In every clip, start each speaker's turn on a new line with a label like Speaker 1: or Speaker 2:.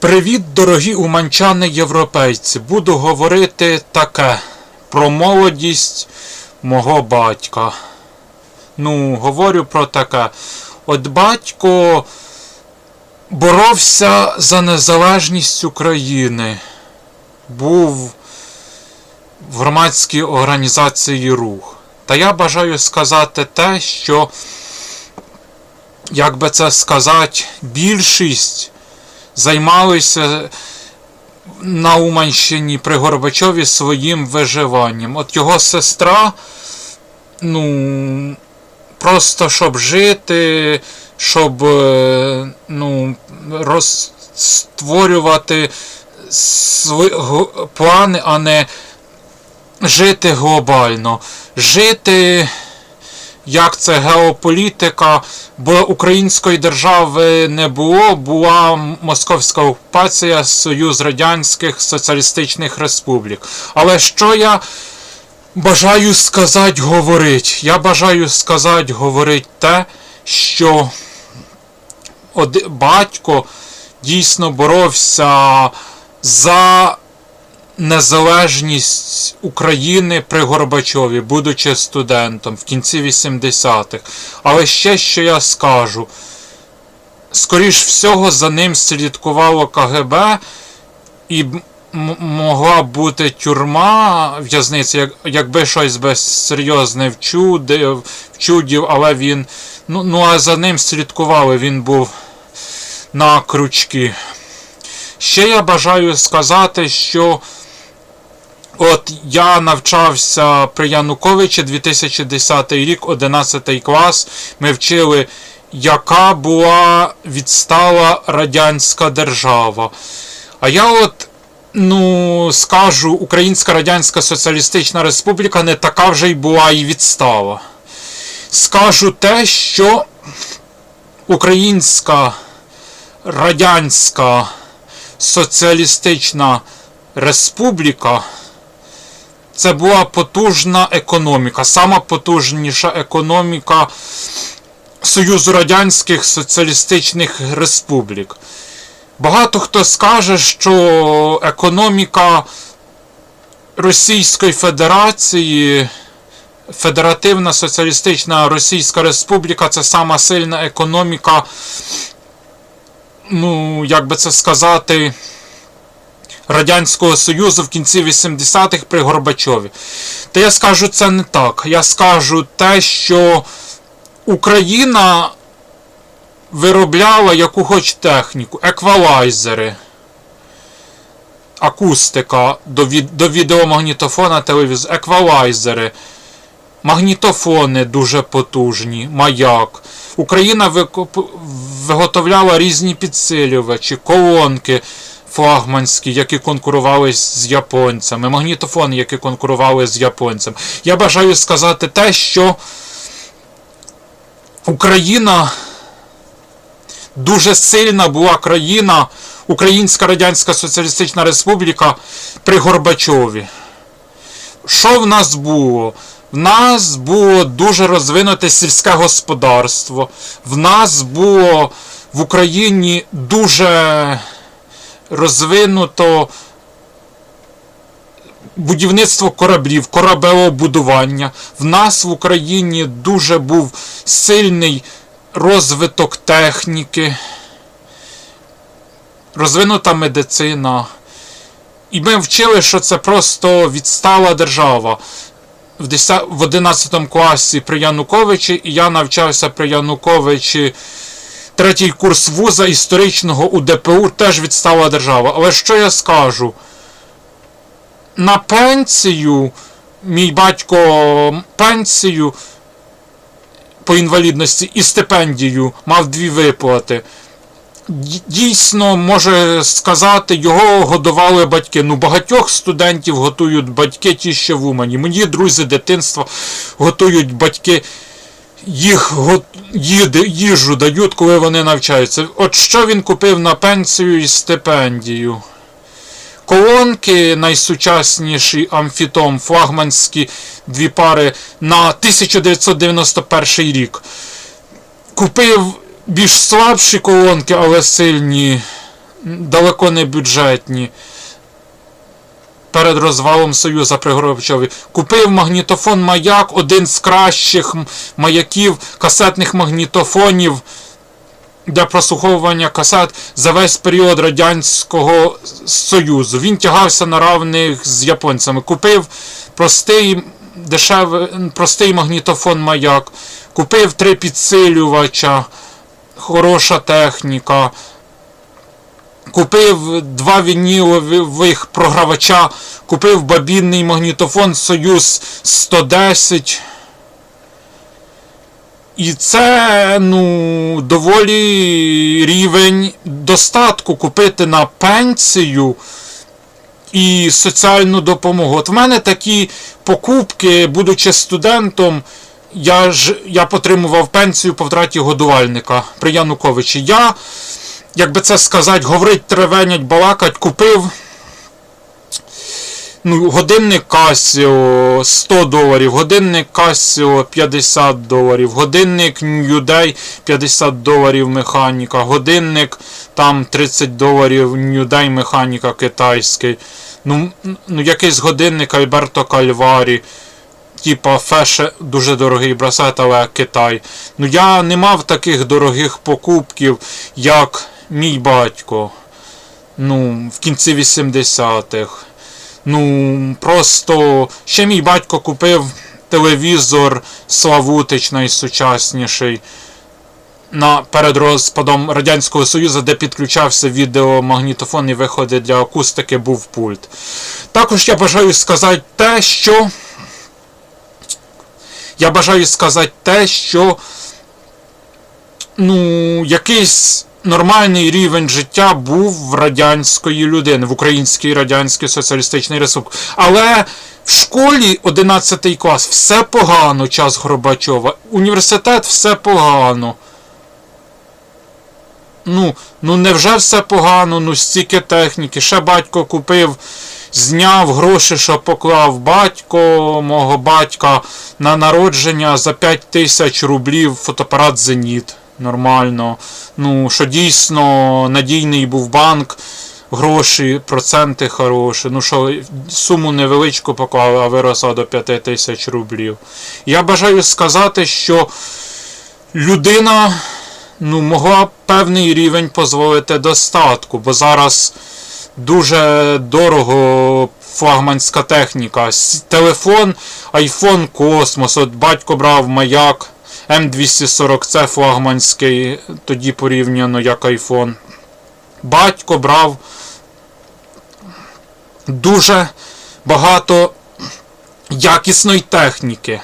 Speaker 1: Привіт, дорогі уманчани європейці! Буду говорити таке про молодість мого батька. Ну, говорю про таке. От батько боровся за незалежність України. Був в громадській організації рух. Та я бажаю сказати те, що, як би це сказати, більшість займалися на Уманщині при Горбачові своїм виживанням. От його сестра, ну, просто щоб жити, щоб е, ну, розстворювати свої плани, а не жити глобально. Жити як це геополітика, бо української держави не було, була московська окупація, Союз Радянських Соціалістичних Республік. Але що я бажаю сказати, говорить? Я бажаю сказати, говорить те, що батько дійсно боровся за незалежність України при Горбачові, будучи студентом в кінці 80-х. Але ще що я скажу. Скоріш всього, за ним слідкувало КГБ і могла бути тюрма, в'язниця, як, якби щось би серйозне вчудив, вчудів, але він. Ну, ну а за ним слідкували, він був на крючки. Ще я бажаю сказати, що от я навчався при Януковичі 2010 рік, 11 клас. Ми вчили, яка була відстала радянська держава. А я от, ну, скажу, Українська Радянська Соціалістична Республіка не така вже й була і відстала. Скажу те, що Українська Радянська Соціалістична Республіка це була потужна економіка, сама потужніша економіка Союзу Радянських Соціалістичних Республік. Багато хто скаже, що економіка Російської Федерації, Федеративна Соціалістична Російська Республіка це сама сильна економіка, ну, як би це сказати, Радянського Союзу в кінці 80-х при Горбачові. Та я скажу це не так. Я скажу те, що Україна виробляла яку хоч техніку, еквалайзери, акустика до, від, до відеомагнітофона, телевізор, еквалайзери, магнітофони дуже потужні, маяк. Україна викоп- виготовляла різні підсилювачі, колонки флагманські, які конкурували з японцями, магнітофони, які конкурували з японцями. Я бажаю сказати те, що Україна дуже сильна була країна, Українська Радянська Соціалістична Республіка при Горбачові. Що в нас було? В нас було дуже розвинуте сільське господарство. В нас було в Україні дуже розвинуто будівництво кораблів, корабелобудування. В нас в Україні дуже був сильний розвиток техніки, розвинута медицина. І ми вчили, що це просто відстала держава. В 10 в 11 класі при Януковичі, і я навчався при Януковичі третій курс вуза історичного у ДПУ теж відстала держава. Але що я скажу? На пенсію, мій батько пенсію по інвалідності і стипендію мав дві виплати. Дійсно, може сказати, його годували батьки. Ну, багатьох студентів готують батьки ті, що в Умані. Мені друзі дитинства готують батьки їх їжу дають, коли вони навчаються. От що він купив на пенсію і стипендію? Колонки найсучасніші амфітом, флагманські дві пари на 1991 рік. Купив більш слабші колонки, але сильні далеко не бюджетні. Перед розвалом Союза при Горбачові. Купив магнітофон маяк, один з кращих маяків, касетних магнітофонів для прослуховування касет за весь період Радянського Союзу. Він тягався на равних з японцями. Купив простий, дешевий, простий магнітофон маяк, купив три підсилювача, хороша техніка. Купив два вінілових програвача, купив бабінний магнітофон Союз 110. І це, ну, доволі рівень достатку купити на пенсію і соціальну допомогу. От в мене такі покупки, будучи студентом, я ж я потримував пенсію по втраті годувальника при Януковичі. Я, як би це сказати, говорить, тревенять, балакать, купив ну, годинник Casio 100 доларів, годинник Casio 50 доларів, годинник New Day 50 доларів механіка, годинник там 30 доларів New Day механіка китайський. Ну, ну якийсь годинник Альберто Кальварі. Типа феше дуже дорогий браслет, але Китай. Ну я не мав таких дорогих покупків, як мій батько. Ну, в кінці 80-х. Ну, просто ще мій батько купив телевізор Славутич найсучасніший на, перед розпадом Радянського Союзу, де підключався відеомагнітофон і виходи для акустики був пульт. Також я бажаю сказати те, що. Я бажаю сказати те, що ну, якийсь нормальний рівень життя був в радянської людини, в Українській Радянській Соціалістичній Республіці. Але в школі 11 клас все погано, час Горбачова. Університет все погано. Ну, ну невже все погано, ну стільки техніки. Ще батько купив, зняв гроші, що поклав батько мого батька на народження за 5 тисяч рублів фотоапарат Зеніт. Нормально. Ну, що дійсно надійний був банк, гроші, проценти хороші. Ну що, суму невеличку поклали, а виросла до 5 тисяч рублів. Я бажаю сказати, що людина ну, могла певний рівень дозволити достатку, бо зараз дуже дорого флагманська техніка. Телефон, iPhone Cosmos, от батько брав маяк. М240 c флагманський, тоді порівняно як iPhone. Батько брав дуже багато якісної техніки.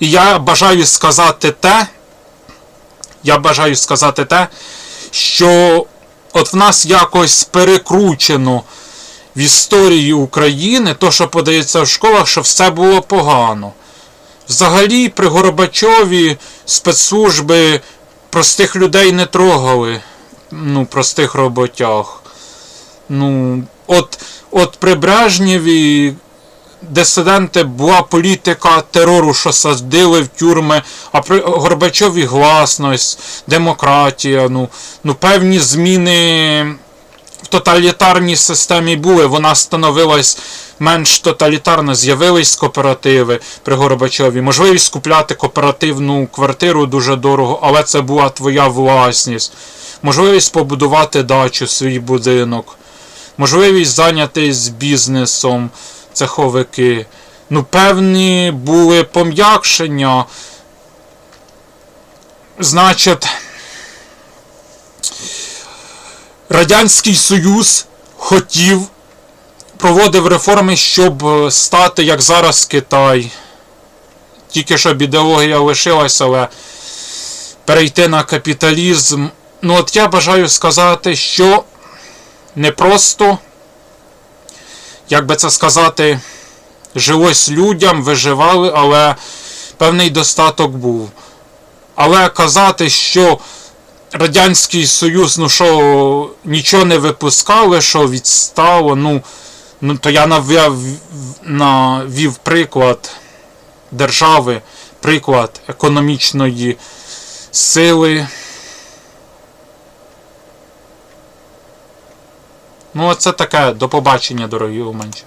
Speaker 1: І я бажаю сказати те, я бажаю сказати те, що от в нас якось перекручено в історії України, то, що подається в школах, що все було погано. Взагалі, при Горбачові спецслужби простих людей не трогали. Ну, простих роботяг. Ну, от, от при Брежнєві дисиденти була політика терору, що садили в тюрми, а при Горбачові гласність, демократія, ну, ну певні зміни в тоталітарній системі були. Вона становилась менш тоталітарно, з'явились кооперативи при Горбачові. Можливість купляти кооперативну квартиру дуже дорого, але це була твоя власність. Можливість побудувати дачу, свій будинок. Можливість зайнятися бізнесом, цеховики. Ну, певні були пом'якшення. Значить, Радянський Союз хотів, проводив реформи, щоб е, стати, як зараз Китай. Тільки щоб ідеологія лишилася, але перейти на капіталізм. Ну, от я бажаю сказати, що не просто, як би це сказати, жилось людям, виживали, але певний достаток був. Але казати, що Радянський Союз, ну що, нічого не випускали, що відстало, ну, ну то я навів, навів приклад держави, приклад економічної сили. Ну, це таке, до побачення, дорогі уманчі.